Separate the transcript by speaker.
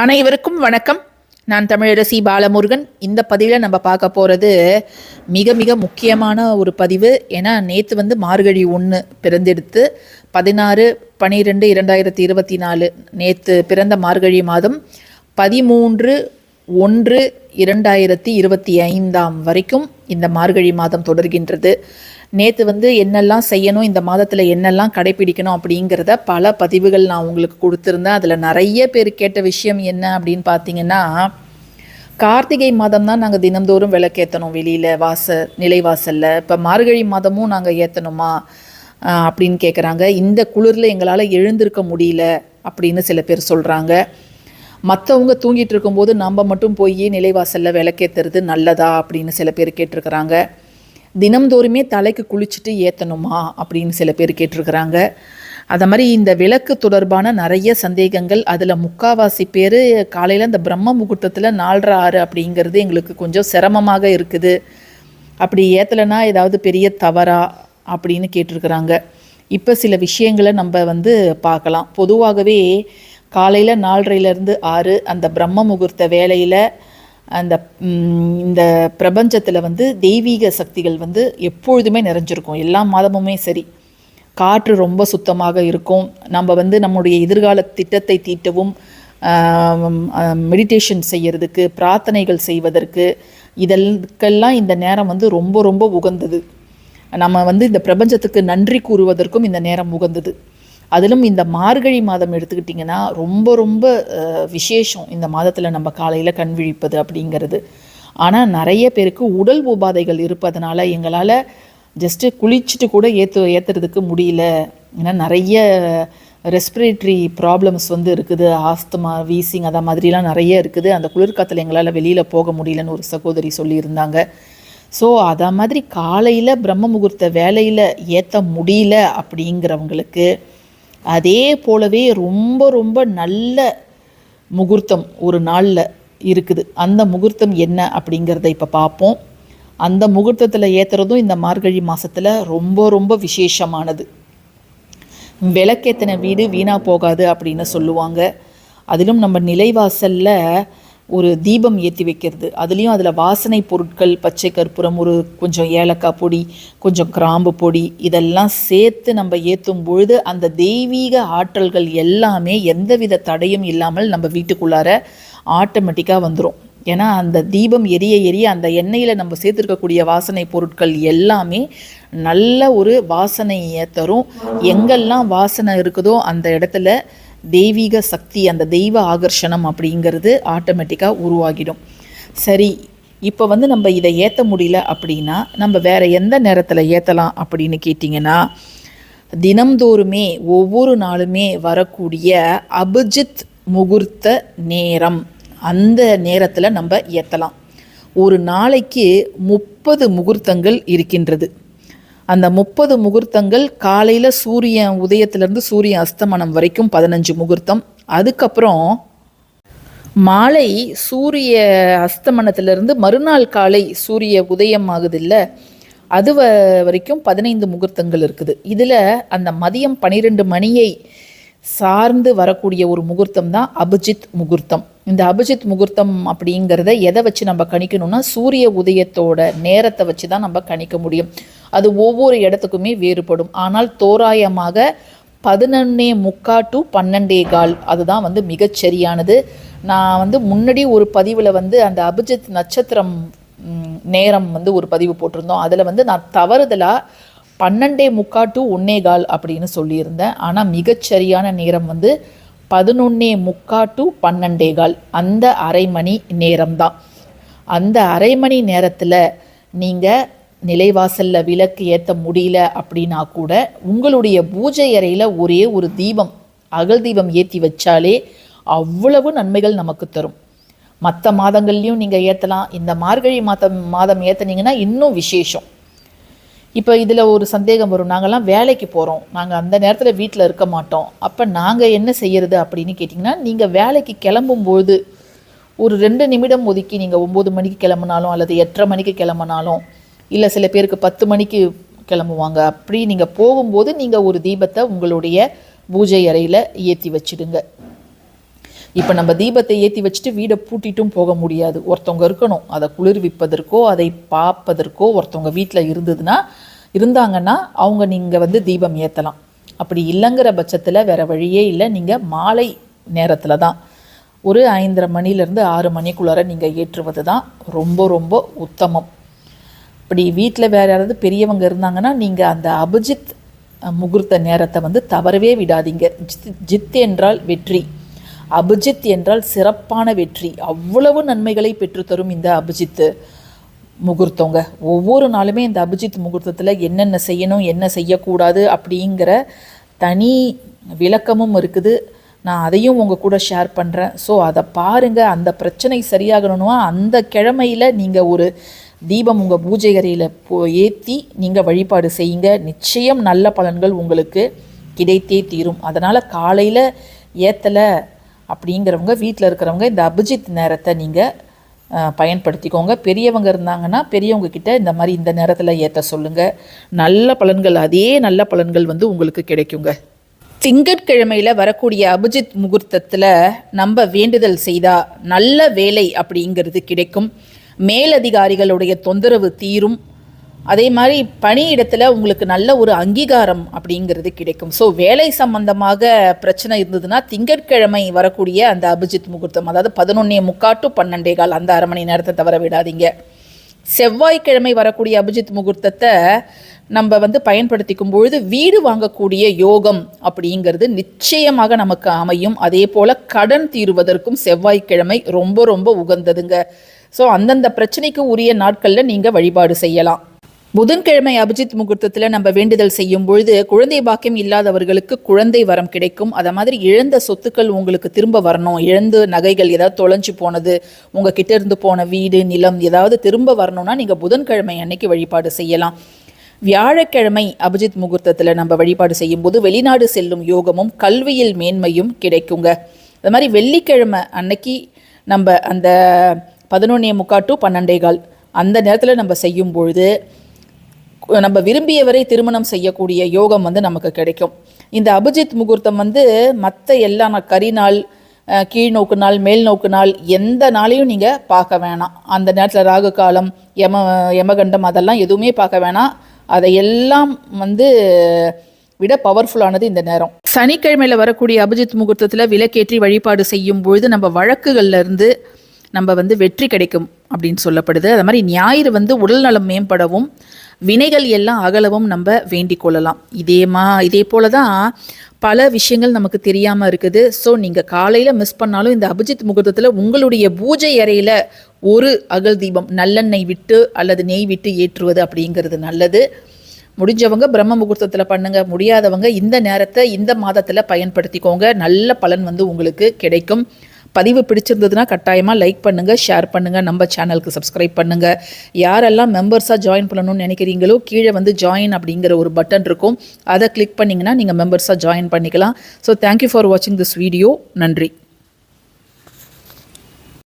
Speaker 1: அனைவருக்கும் வணக்கம். நான் தமிழரசி பாலமுருகன். இந்த பதிவில் நம்ம பார்க்க போகிறது மிக மிக முக்கியமான ஒரு பதிவு. ஏன்னா நேற்று வந்து மார்கழி ஒன்று பிறந்தெடுத்து பதினாறு பனிரெண்டு இரண்டாயிரத்தி இருபத்தி நாலு நேற்று பிறந்த மார்கழி மாதம் பதிமூன்று ஒன்று இரண்டாயிரத்தி இருபத்தி ஐந்தாம் வரைக்கும் இந்த மார்கழி மாதம் தொடர்கின்றது. நேற்று வந்து என்னெல்லாம் செய்யணும் இந்த மாதத்தில் என்னெல்லாம் கடைபிடிக்கணும் அப்படிங்கிறத பல பதிவுகள் நான் உங்களுக்கு கொடுத்துருந்தேன். அதில் நிறைய பேர் கேட்ட விஷயம் என்ன அப்படின்னு பார்த்தீங்கன்னா கார்த்திகை மாதம் தான் நாங்கள் தினந்தோறும் விளக்கேற்றணும் வெளியில் வாச நிலைவாசலில் இப்போ மார்கழி மாதமும் நாங்கள் ஏற்றணுமா அப்படின்னு கேட்குறாங்க இந்த குளிரில் எங்களால் எழுந்திருக்க முடியல அப்படின்னு சில பேர் சொல்கிறாங்க மற்றவங்க தூங்கிட்டு இருக்கும்போது நம்ம மட்டும் போய் நிலைவாசலில் விளக்கேற்றுறது நல்லதா அப்படின்னு சில பேர் கேட்டிருக்கிறாங்க. தினம்தோறுமே தலைக்கு குளிச்சுட்டு ஏற்றணுமா அப்படின்னு சில பேர் கேட்டிருக்கிறாங்க. அதை மாதிரி இந்த விளக்கு தொடர்பான நிறைய சந்தேகங்கள் அதில் முக்காவாசி பேர் காலையில் இந்த பிரம்ம முகூர்த்தத்தில் நாலரை ஆறு அப்படிங்கிறது எங்களுக்கு கொஞ்சம் சிரமமாக இருக்குது. அப்படி ஏற்றலைன்னா ஏதாவது பெரிய தவறா அப்படின்னு கேட்டிருக்கிறாங்க. இப்போ சில விஷயங்களை நம்ம வந்து பார்க்கலாம். பொதுவாகவே காலையில் நாலரையிலேருந்து ஆறு அந்த பிரம்ம முகூர்த்த வேலையில் அந்த இந்த பிரபஞ்சத்தில் வந்து தெய்வீக சக்திகள் வந்து எப்பொழுதுமே நிறைஞ்சிருக்கும். எல்லா மாதமுமே சரி. காற்று ரொம்ப சுத்தமாக இருக்கும். நம்ம வந்து நம்முடைய எதிர்கால திட்டத்தை தீட்டவும் மெடிடேஷன் செய்யறதுக்கு பிரார்த்தனைகள் செய்வதற்கு இதற்கெல்லாம் இந்த நேரம் வந்து ரொம்ப ரொம்ப உகந்தது. நம்ம வந்து இந்த பிரபஞ்சத்துக்கு நன்றி கூறுவதற்கும் இந்த நேரம் உகந்தது. அதிலும் இந்த மார்கழி மாதம் எடுத்துக்கிட்டிங்கன்னா ரொம்ப ரொம்ப விசேஷம் இந்த மாதத்தில் நம்ம காலையில் கண் விழிப்பது அப்படிங்கிறது. ஆனால் நிறைய பேருக்கு உடல் உபாதைகள் இருப்பதனால எங்களால் ஜஸ்ட்டு குளிச்சுட்டு கூட ஏற்று ஏற்றுறதுக்கு முடியல. ஏன்னா நிறைய ரெஸ்பிரேட்டரி ப்ராப்ளம்ஸ் வந்து இருக்குது. ஆஸ்துமா வீசிங் அதை மாதிரிலாம் நிறைய இருக்குது. அந்த குளிர்காத்தில் எங்களால் வெளியில் போக முடியலன்னு ஒரு சகோதரி சொல்லியிருந்தாங்க. ஸோ அதை மாதிரி காலையில் பிரம்ம முகூர்த்த வேலையில் ஏற்ற முடியல அப்படிங்கிறவங்களுக்கு அதே போலவே ரொம்ப ரொம்ப நல்ல முகூர்த்தம் ஒரு நாளில் இருக்குது. அந்த முகூர்த்தம் என்ன அப்படிங்கிறத இப்போ பார்ப்போம் அந்த முகூர்த்தத்தில் ஏற்றுறதும் இந்த மார்கழி மாதத்தில் ரொம்ப ரொம்ப விசேஷமானது. விளக்கேத்தின வீடு வீணாக போகாது அப்படின்னு சொல்லுவாங்க. அதிலும் நம்ம நிலைவாசலில் ஒரு தீபம் ஏற்றி வைக்கிறது. அதுலேயும் அதில் வாசனை பொருட்கள் பச்சை கற்பூரம் ஒரு கொஞ்சம் ஏலக்காய் பொடி கொஞ்சம் கிராம்பு பொடி இதெல்லாம் சேர்த்து நம்ம ஏற்றும் பொழுது அந்த தெய்வீக ஆற்றல்கள் எல்லாமே எந்தவித தடையும் இல்லாமல் நம்ம வீட்டுக்குள்ளார ஆட்டோமேட்டிக்காக வந்துடும் ஏன்னா அந்த தீபம் எரிய எரிய அந்த எண்ணெயில் நம்ம சேர்த்துருக்கக்கூடிய வாசனை பொருட்கள் எல்லாமே நல்ல ஒரு வாசனையை தரும். எங்கெல்லாம் வாசனை இருக்குதோ அந்த இடத்துல தெய்வீக சக்தி அந்த தெய்வ ஆகர்ஷணம் அப்படிங்கிறது ஆட்டோமேட்டிக்காக உருவாகிடும். சரி இப்போ வந்து நம்ம இதை ஏற்ற முடியல அப்படின்னா நம்ம வேற எந்த நேரத்தில் ஏற்றலாம் அப்படின்னு கேட்டிங்கன்னா தினம்தோறுமே ஒவ்வொரு நாளுமே வரக்கூடிய அபிஜித் முகூர்த்த நேரம் அந்த நேரத்தில் நம்ம ஏற்றலாம் ஒரு நாளைக்கு முப்பது முகூர்த்தங்கள் இருக்கின்றது. அந்த முப்பது முகூர்த்தங்கள் காலையில் சூரியன் உதயத்திலேருந்து சூரியன் அஸ்தமனம் வரைக்கும் பதினஞ்சு முகூர்த்தம். அதுக்கப்புறம் மாலை சூரிய அஸ்தமனத்திலிருந்து மறுநாள் காலை சூரிய உதயம் ஆகுது இல்லை அது வரைக்கும் பதினைந்து முகூர்த்தங்கள் இருக்குது. இதில் அந்த மதியம் பன்னிரெண்டு மணியை சார்ந்து வரக்கூடிய ஒரு முகூர்த்தம் தான் அபிஜித் முகூர்த்தம். இந்த அபிஜித் முகூர்த்தம் அப்படிங்கிறத எதை வச்சு நம்ம கணிக்கணும்னா சூரிய உதயத்தோட நேரத்தை வச்சு தான் நம்ம கணிக்க முடியும். அது ஒவ்வொரு இடத்துக்குமே வேறுபடும். ஆனால் தோராயமாக பதினொன்னே முக்கா டு பன்னெண்டே கால் அதுதான் வந்து மிகச்சரியானது நான் வந்து முன்னாடி ஒரு பதிவில் வந்து அந்த அபிஜித் நட்சத்திரம் நேரம் வந்து ஒரு பதிவு போட்டிருந்தோம். அதில் வந்து நான் தவறுதலாக பன்னெண்டே முக்கா டு ஒன்னே கால் அப்படின்னு சொல்லியிருந்தேன். ஆனால் மிகச்சரியான நேரம் வந்து பதினொன்னே முக்கா டு பன்னெண்டே கால். அந்த அரை மணி நேரம்தான். அந்த அரை மணி நேரத்தில் நீங்கள் நிலைவாசலில் விளக்கு ஏற்ற முடியல அப்படின்னா கூட உங்களுடைய பூஜை அறையில் ஒரே ஒரு தீபம் அகல் தீபம் ஏற்றி வச்சாலே அவ்வளவு நன்மைகள் நமக்கு தரும். மற்ற மாதங்கள்லையும் நீங்கள் ஏற்றலாம் இந்த மார்கழி மாதம் மாதம் ஏற்றுனீங்கன்னா இன்னும் விசேஷம். இப்போ இதில் ஒரு சந்தேகம் வரும். நாங்கள்லாம் வேலைக்கு போகிறோம் நாங்கள் அந்த நேரத்தில் வீட்டில் இருக்க மாட்டோம். அப்போ நாங்கள் என்ன செய்யறது அப்படின்னு கேட்டிங்கன்னா நீங்கள் வேலைக்கு கிளம்பும்போது ஒரு ரெண்டு நிமிடம் ஒதுக்கி நீங்கள் ஒம்பது மணிக்கு கிளம்புனாலும் அல்லது எட்டரை மணிக்கு கிளம்புனாலும் இல்லை சில பேருக்கு பத்து மணிக்கு கிளம்புவாங்க. அப்படி நீங்கள் போகும்போது நீங்கள் ஒரு தீபத்தை உங்களுடைய பூஜை அறையில் ஏற்றி வச்சிடுங்க. இப்போ நம்ம தீபத்தை ஏற்றி வச்சுட்டு வீடை பூட்டிட்டும் போக முடியாது. ஒருத்தவங்க இருக்கணும். அதை குளிர்விப்பதற்கோ அதை பார்ப்பதற்கோ ஒருத்தவங்க வீட்டில் இருந்ததுன்னா இருந்தாங்கன்னா அவங்க நீங்கள் வந்து தீபம் ஏற்றலாம் அப்படி இல்லைங்கிற பட்சத்தில் வேறு வழியே இல்லை. நீங்கள் மாலை நேரத்தில் தான். ஒரு ஐந்தரை மணிலேருந்து ஆறு மணிக்குள்ளார நீங்கள் ஏற்றுவது தான் ரொம்ப ரொம்ப உத்தமம். இப்படி வீட்டில் வேறு யாராவது பெரியவங்க இருந்தாங்கன்னா நீங்கள் அந்த அபிஜித் முகூர்த்த நேரத்தை வந்து தவறவே விடாதீங்க. ஜித் ஜித் என்றால் வெற்றி. அபிஜித் என்றால் சிறப்பான வெற்றி. அவ்வளவு நன்மைகளை பெற்றுத்தரும் இந்த அபிஜித்து முகூர்த்தங்க ஒவ்வொரு நாளுமே இந்த அபிஜித் முகூர்த்தத்தில் என்னென்ன செய்யணும் என்ன செய்யக்கூடாது அப்படிங்கிற தனி விளக்கமும் இருக்குது. நான் அதையும் உங்கள் கூட ஷேர் பண்ணுறேன் ஸோ அதை பாருங்கள் அந்த பிரச்சனை சரியாகணும்னா அந்த கிழமையில் நீங்கள் ஒரு தீபம் உங்கள் பூஜை அறையில் போ ஏற்றி நீங்கள் வழிபாடு செய்யுங்க. நிச்சயம் நல்ல பலன்கள் உங்களுக்கு கிடைத்தே தீரும். அதனால் காலையில் ஏற்றலை அப்படிங்கிறவங்க வீட்டில் இருக்கிறவங்க இந்த அபிஜித் நேரத்தை நீங்கள் பயன்படுத்திக்கோங்க. பெரியவங்க இருந்தாங்கன்னா பெரியவங்க கிட்ட இந்த மாதிரி இந்த நேரத்தில் ஏற்ற சொல்லுங்கள் நல்ல பலன்கள் அதே நல்ல பலன்கள் வந்து உங்களுக்கு கிடைக்குங்க. திங்கட்கிழமையில் வரக்கூடிய அபிஜித் முகூர்த்தத்தில் நம்ம வேண்டுதல் செய்தால் நல்ல வேலை அப்படிங்கிறது கிடைக்கும். மேலதிகாரிகளுடைய தொந்தரவு தீரும். அதே மாதிரி பணியிடத்தில் உங்களுக்கு நல்ல ஒரு அங்கீகாரம் அப்படிங்கிறது கிடைக்கும். ஸோ வேலை சம்பந்தமாக பிரச்சனை இருந்ததுன்னா திங்கட்கிழமை வரக்கூடிய அந்த அபிஜித் முகூர்த்தம் அதாவது பதினொன்னே முக்காட்டு பன்னெண்டே கால் அந்த அரை மணி நேரத்தை தவற விடாதீங்க. செவ்வாய்க்கிழமை வரக்கூடிய அபிஜித் முகூர்த்தத்தை நம்ம வந்து பயன்படுத்திக்கும் பொழுது வீடு வாங்கக்கூடிய யோகம் அப்படிங்கிறது நிச்சயமாக நமக்கு அமையும். அதே போல் கடன் தீருவதற்கும் செவ்வாய்க்கிழமை ரொம்ப ரொம்ப உகந்ததுங்க. ஸோ அந்தந்த பிரச்சனைக்கு உரிய நாட்களில் நீங்கள் வழிபாடு செய்யலாம். புதன்கிழமை அபிஜித் முகூர்த்தத்தில் நம்ம வேண்டுதல் செய்யும் பொழுது குழந்தை பாக்கியம் இல்லாதவர்களுக்கு குழந்தை வரம் கிடைக்கும். அதை மாதிரி இழந்த சொத்துக்கள் உங்களுக்கு திரும்ப வரணும். இழந்து நகைகள் ஏதாவது தொலைஞ்சு போனது உங்கள் கிட்ட இருந்து போன வீடு நிலம் ஏதாவது திரும்ப வரணும்னா நீங்கள் புதன்கிழமை அன்னைக்கு வழிபாடு செய்யலாம். வியாழக்கிழமை அபிஜித் முகூர்த்தத்தில் நம்ம வழிபாடு செய்யும்போது வெளிநாடு செல்லும் யோகமும் கல்வியில் மேன்மையும் கிடைக்குங்க. அது மாதிரி வெள்ளிக்கிழமை அன்னைக்கு நம்ம அந்த பதினொன்னே முக்கா டு பன்னெண்டே கால் அந்த நேரத்தில் நம்ம செய்யும் பொழுது நம்ம விரும்பியவரை திருமணம் செய்யக்கூடிய யோகம் வந்து நமக்கு கிடைக்கும். இந்த அபிஜித் முகூர்த்தம் வந்து மற்ற எல்லா கரி நாள் கீழ் நோக்கு நாள் மேல் நோக்கு நாள் எந்த நாளையும் நீங்கள் பார்க்க வேணாம். அந்த நேரத்தில் ராகு காலம் யம யமகண்டம் அதெல்லாம் எதுவுமே பார்க்க வேணாம். அதை எல்லாம் வந்து விட பவர்ஃபுல்லானது இந்த நேரம். சனிக்கிழமையில் வரக்கூடிய அபிஜித் முகூர்த்தத்தில் விலக்கேற்றி வழிபாடு செய்யும் பொழுது நம்ம வழக்குகள்லேருந்து நம்ம வந்து வெற்றி கிடைக்கும் அப்படின்னு சொல்லப்படுது. அது மாதிரி ஞாயிறு வந்து உடல் நலம் மேம்படவும் வினைகள் எல்லாம் அகலவும் நம்ம வேண்டிக் கொள்ளலாம். இதேமா இதே போல தான் பல விஷயங்கள் நமக்கு தெரியாமல் இருக்குது. ஸோ நீங்கள் காலையில் மிஸ் பண்ணாலும் இந்த அபிஜித் முகூர்த்தத்தில் உங்களுடைய பூஜை அறையில் ஒரு அகல் தீபம் நல்லெண்ணெய் விட்டு அல்லது நெய் விட்டு ஏற்றுவது அப்படிங்கிறது நல்லது. முடிஞ்சவங்க பிரம்ம முகூர்த்தத்தில் பண்ணுங்க. முடியாதவங்க இந்த நேரத்தை இந்த மாதத்தில் பயன்படுத்திக்கோங்க. நல்ல பலன் வந்து உங்களுக்கு கிடைக்கும். பதிவு பிடிச்சிருந்ததுன்னா கட்டாயமாக லைக் பண்ணுங்கள் ஷேர் பண்ணுங்கள் நம்ம சேனலுக்கு சப்ஸ்கிரைப் பண்ணுங்கள் யாரெல்லாம் மெம்பர்ஸாக ஜாயின் பண்ணணும்னு நினைக்கிறீங்களோ கீழே வந்து ஜாயின் அப்படிங்கிற ஒரு பட்டன் இருக்கும். அதை கிளிக் பண்ணிங்கன்னா நீங்கள் மெம்பர்ஸாக ஜாயின் பண்ணிக்கலாம். ஸோ தேங்க்யூ ஃபார் வாட்சிங் திஸ் வீடியோ நன்றி.